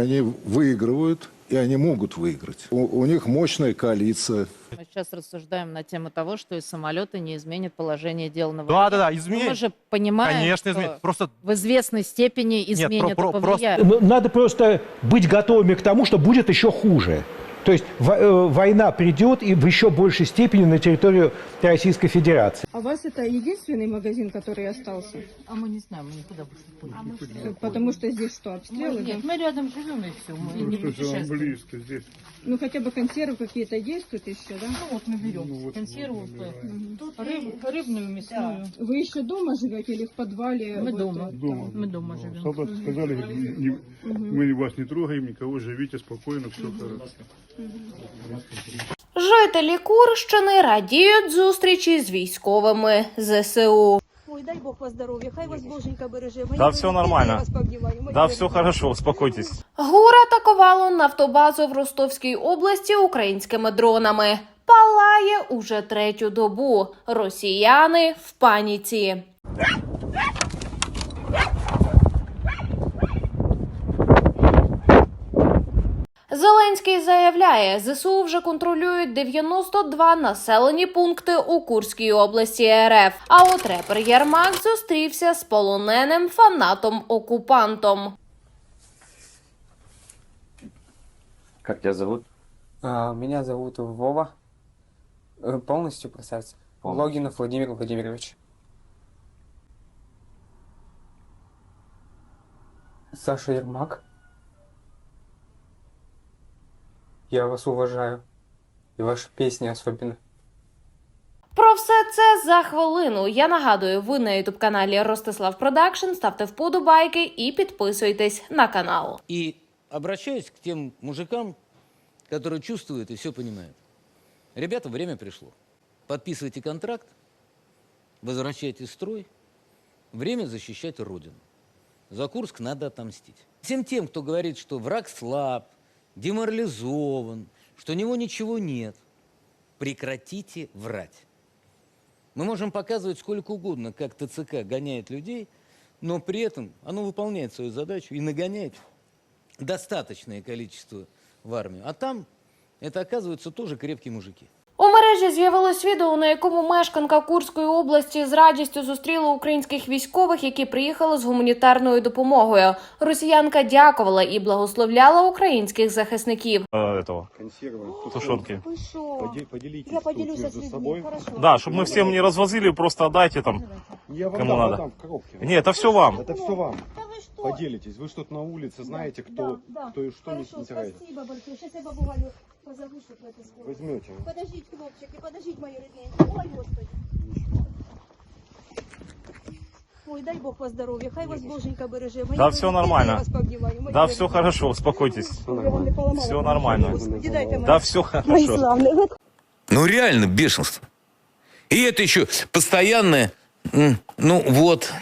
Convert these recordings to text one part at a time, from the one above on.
Они выигрывают, и они могут выиграть. У, у них мощная коалиция. Мы сейчас рассуждаем на тему того, что и самолеты не изменят положение дел на Да, войне. да, да, Но изменить. Мы же понимаем, Конечно, что. Просто в известной степени изменят про- и про- повлияют. Ну, Надо просто быть готовыми к тому, что будет еще хуже. То есть э, война придет и в еще большей степени на территорию Российской Федерации. А у вас это единственный магазин, который остался? А мы не знаем, мы никуда больше не ходим. Потому что здесь что, обстрелы? Нет, да? мы рядом живем и все, мы не путешествуем. Ну хотя бы консервы какие-то есть тут еще, да? Ну вот мы берем консерву, рыб- рыбную, мясную. Вы еще дома живете или в подвале? Мы вот, дома. э, там? Мы дома живем. Солдаты сказали, говорит, не- мы вас не трогаем, никого, живите спокойно, все хорошо. Жителі Курщини радіють зустрічі з військовими ЗСУ. Ой, дай Бог вас здоров'я, хай вас Боженька береже. Да всё нормально. Да, все хорошо, успокойтесь. ГУР атакувало нафтобазу в Ростовській області українськими дронами. Палає уже третю добу. Росіяни в паніці. Зеленський заявляє, ЗСУ вже контролюють 92 населені пункти у Курській області РФ. А от репер Єрмак зустрівся з полоненим фанатом-окупантом. Как тебя зовут? А, Меня зовут Вова. Э, Полностью красавец. Полностью. Логинов Владимир Владимирович. Саша Ермак. Я вас уважаю. И ваши песни особенно. Про все це за хвилину. Я нагадую, ви на ютуб каналі Ростислав Продакшн. Ставте вподобайки і підписуйтесь на канал. И обращаюсь к тем мужикам, которые чувствуют и все понимают. Ребята, время пришло. Подписывайте контракт, возвращайте строй. Время защищать Родину. За Курск надо отомстить. Всем тем, кто говорит, что враг слаб, деморализован, что у него ничего нет, прекратите врать. Мы можем показывать сколько угодно, как ТЦК гоняет людей, но при этом оно выполняет свою задачу и нагоняет достаточное количество в армию. А там это оказываются тоже крепкие мужики. У мережі з'явилось відео, на якому мешканка Курської області з радістю зустріла українських військових, які приїхали з гуманітарною допомогою. Росіянка дякувала і благословляла українських захисників. Э, этого, тушенки. Вы шо? Поделитесь Я поделюсь с людьми, хорошо. Да, чтобы мы всем не развозили, просто отдайте там, кому надо. Не, это все вам. Это все вам. Да вы что? Поделитесь. Вы что-то на улице знаете, кто, Да, да. кто и что не Хорошо, теряет. спасибо большое. Сейчас я бабу Галю позову, чтобы это сделать. Возьмете. Подождите, хлопчики, подождите, мои родные. Ой, Господи. Ой, дай Бог вас здоров'я, хай вас Боженька береже. Мои Да всё нормально. Да, все хорошо, успокойтесь. Все нормально. Господи, дайте Да, все хорошо. Ну реально бешенство. И это еще постоянное, ну вот.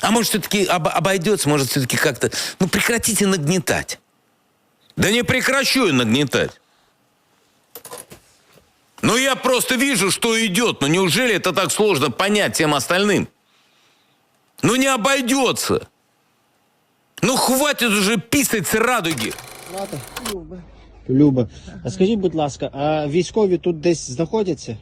А может все-таки обойдется, может все-таки как-то, ну прекратите нагнетать. Да не прекращу я нагнетать. Ну я просто вижу, что идет. Ну неужели это так сложно понять всем остальным? Ну не обойдется. Ну хватит уже писать с радуги. Люба, а скажіть, будь ласка, а військові тут десь знаходяться?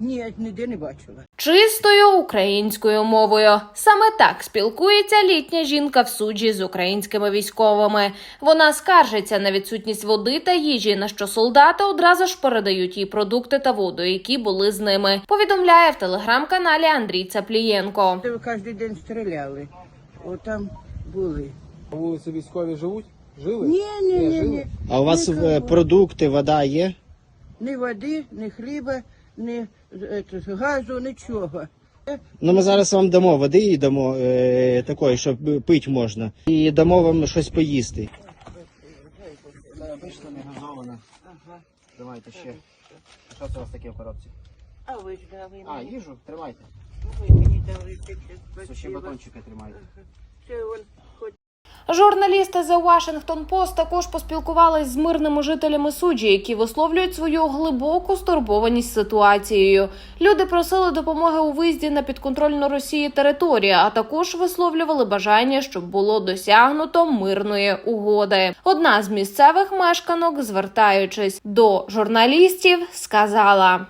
Ні, ніде не бачила. Чистою українською мовою саме так спілкується літня жінка в суджі з українськими військовими. Вона скаржиться на відсутність води та їжі, на що солдати одразу ж передають їй продукти та воду, які були з ними. Повідомляє в телеграм-каналі Андрій Цаплієнко. Ви кожен день стріляли. Отам були. На вулиці військові живуть? Жили? Ні, ні, ні, ні. А у вас е, продукти, вода є? Ні води, ні хліба, ні е, е, газу, нічого. Ну ми зараз вам дамо води і дамо е, такої, щоб пити можна. І дамо вам щось поїсти. Вийшло не газована. Тримайте ще. Що це у вас таке в коробці? А ви ж дали А, їжу, тримайте. ви мені дали. Суші батончики тримайте. Це он Журналісти The Washington Post також поспілкувались з мирними жителями суджі, які висловлюють свою глибоку стурбованість ситуацією. Люди просили допомоги у виїзді на підконтрольну Росії територію, а також висловлювали бажання, щоб було досягнуто мирної угоди. Одна з місцевих мешканок, звертаючись до журналістів, сказала.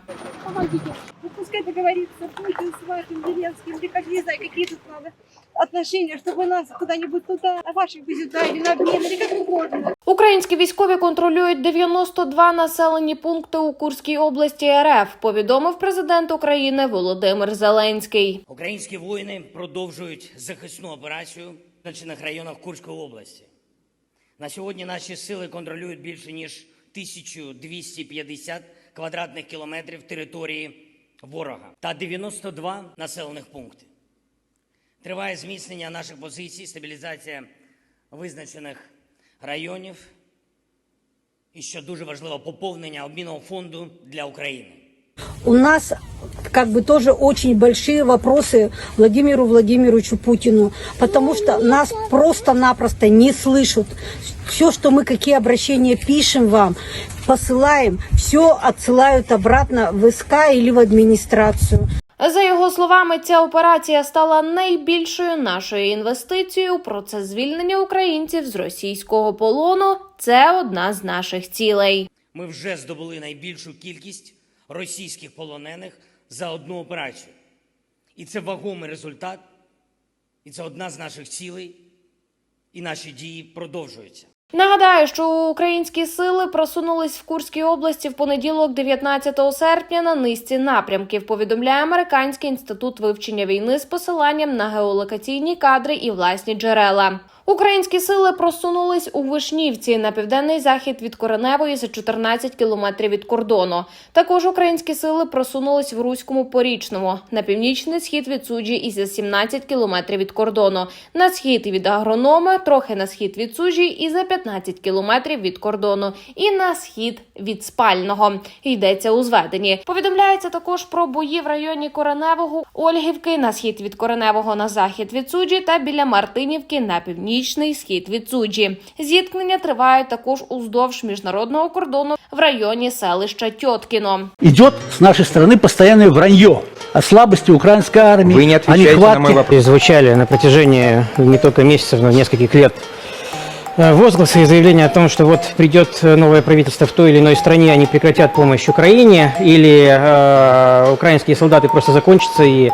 Пускай договорится Путин с вашим Зеленским, или как, не знаю, какие тут надо отношения, чтобы нас куда-нибудь туда, а ваших бы сюда, или на обмен, или как угодно. Українські військові контролюють 92 населені пункти у Курській області РФ. Повідомив президент України Володимир Зеленський. Українські воїни продовжують захисну операцію в значених районах Курської області. На сьогодні наші сили контролюють більше ніж 1250 квадратних кілометрів території ворога та 92 населених пункти. Триває зміцнення наших позицій, стабілізація визначених районів і, що дуже важливо, поповнення обмінного фонду для України. У нас как бы тоже очень большие вопросы Владимиру Владимировичу Путину, потому что нас просто-напросто не слышат. Все, что мы, какие обращения пишем вам, посылаем, все отсылают обратно в СК или в администрацию. За його словами, ця операція стала найбільшою нашою інвестицією у процес звільнення українців з російського полону. Це одна з наших цілей. Ми вже здобули найбільшу кількість російських полонених за одну операцію. І це вагомий результат, і це одна з наших цілей, і наші дії продовжуються. Нагадаю, що українські сили просунулись в Курській області в понеділок, 19 серпня, на низці напрямків. Повідомляє американський інститут вивчення війни з посиланням на геолокаційні кадри і власні джерела. Українські сили просунулись у Вишнівці на південний захід від Кореневої за 14 кілометрів від кордону. Також українські сили просунулись в Руському Порічному на північний схід від Суджі і за 17 кілометрів від кордону, на схід від агрономи, трохи на схід від Суджі і за 15 кілометрів від кордону, і на схід від спального. Йдеться у зведенні. Повідомляється також про бої в районі Кореневого, Ольгівки на схід від Кореневого на захід від Суджі та біля Мартинівки на північний схід від Суджі. Зіткнення тривають також уздовж міжнародного кордону в районі селища Тьоткіно. Идет с нашей стороны постоянное вранье о слабости украинской армии, Вы не о отвечаете на мой нехватке вопрос. Звучали на протяжении не только месяцев, но нескольких лет э, возгласы и заявления о том, что вот придет э, новое правительство в той или иной стране, они прекратят помощь Украине, или э, украинские солдаты просто закончатся, и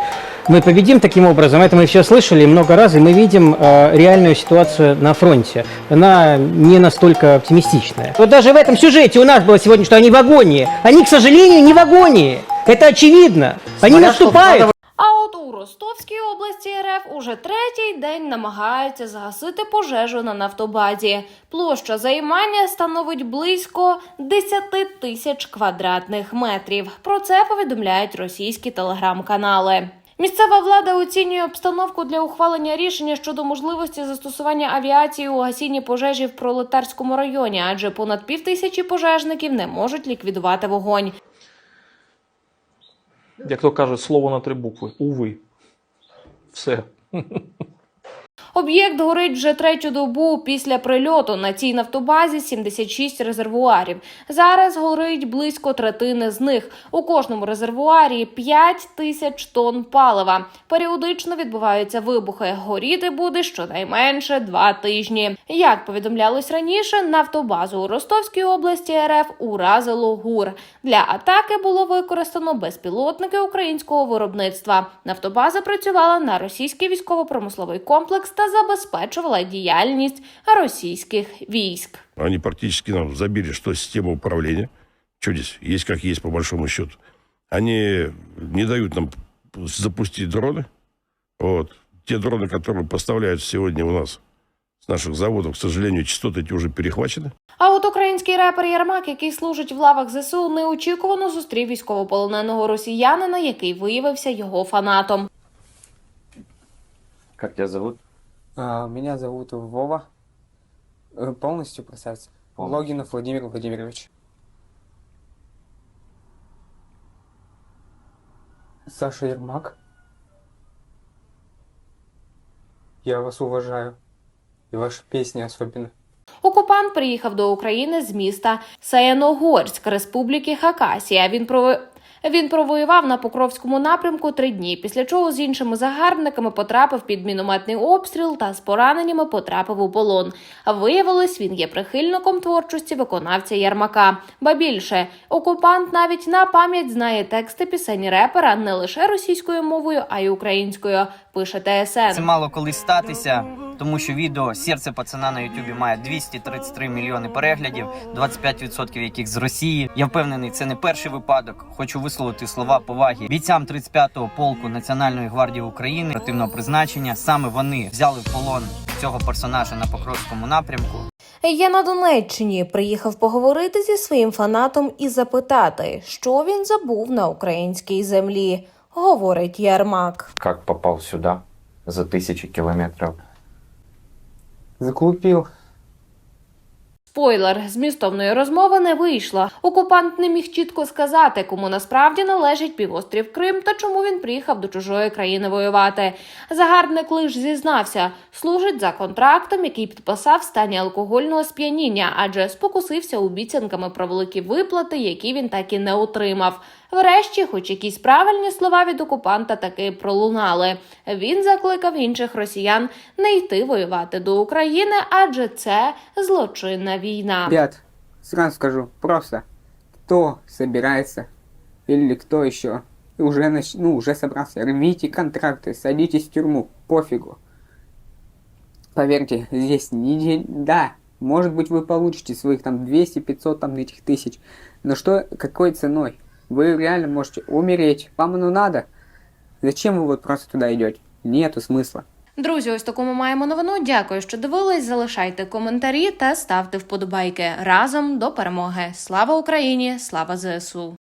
мы победим таким образом. Это мы все слышали много раз, и мы видим э, реальную ситуацию на фронте. Она не настолько оптимистичная. Вот даже в этом сюжете у нас было сегодня, что они в агонии. Они, к сожалению, не в агонии. Это очевидно. Они наступают. А от у Ростовській області РФ уже третій день намагаються загасити пожежу на нафтобазі. Площа займання становить близько 10 тисяч квадратних метрів. Про це повідомляють російські телеграм-канали. Місцева влада оцінює обстановку для ухвалення рішення щодо можливості застосування авіації у гасінні пожежі в пролетарському районі, адже понад півтисячі пожежників не можуть ліквідувати вогонь. Як то кажуть, слово на три букви. Уви. Все. Об'єкт горить вже третю добу після прильоту. На цій нафтобазі 76 резервуарів. Зараз горить близько третини з них. У кожному резервуарі 5 тисяч тонн палива. Періодично відбуваються вибухи. Горіти буде щонайменше два тижні. Як повідомлялось раніше, нафтобазу у Ростовській області РФ уразило ГУР. Для атаки було використано безпілотники українського виробництва. Нафтобаза працювала на російський військово-промисловий комплекс та забезпечувала діяльність російських військ. Они практически нам забили, что система управления, что здесь есть как есть по большому счету. Они не дают нам запустить дроны. Вот. Те дроны, которые поставляют сегодня у нас с наших заводов, к сожалению, частоты эти уже перехвачены. А от український репер Ярмак, який служить в лавах ЗСУ, неочікувано зустрів військовополоненого росіянина, який виявився його фанатом. Как тебя зовут? Меня зовут Вова. Э, Полностью представься. Полностью. Логинов Владимир Владимирович. Саша Ермак. Я вас уважаю. И ваши песни особенно. Окупант приїхав до України з міста Саяногорськ Республіки Хакасія. Він про він провоював на Покровському напрямку три дні, після чого з іншими загарбниками потрапив під мінометний обстріл та з пораненнями потрапив у полон. Виявилось, він є прихильником творчості виконавця Ярмака. Ба більше, окупант навіть на пам'ять знає тексти пісень репера не лише російською мовою, а й українською. Пише ТСН. Це мало колись статися, тому що відео Серце пацана на Ютубі має 233 мільйони переглядів, 25% яких з Росії. Я впевнений, це не перший випадок. Хочу висловити слова поваги бійцям 35-го полку Національної гвардії України оперативного призначення. Саме вони взяли в полон цього персонажа на Покровському напрямку. Я на Донеччині приїхав поговорити зі своїм фанатом і запитати, що він забув на українській землі. Говорить Ярмак. Как попал сюда за тысячи километров? Заглупил. Спойлер, змістовної розмови не вийшло. Окупант не міг чітко сказати, кому насправді належить півострів Крим та чому він приїхав до чужої країни воювати. Загарбник лиш зізнався, служить за контрактом, який підписав в стані алкогольного сп'яніння, адже спокусився обіцянками про великі виплати, які він так і не отримав. Врешті, хоч якісь правильні слова від окупанта таки пролунали. Він закликав інших росіян не йти воювати до України, адже це злочинна війна. Ребят, сразу скажу, просто кто собирается или кто еще уже, нач- ну, уже собрался, рвите контракты, садитесь в тюрьму, пофигу. Поверьте, здесь не день, да, может быть вы получите своих там 200-500 там этих тысяч, но что, какой ценой? Вы реально можете умереть, вам оно надо? Зачем вы вот просто туда идете? Нету смысла. Друзі, ось таку ми маємо новину. Дякую, що дивились. Залишайте коментарі та ставте вподобайки разом до перемоги. Слава Україні! Слава ЗСУ!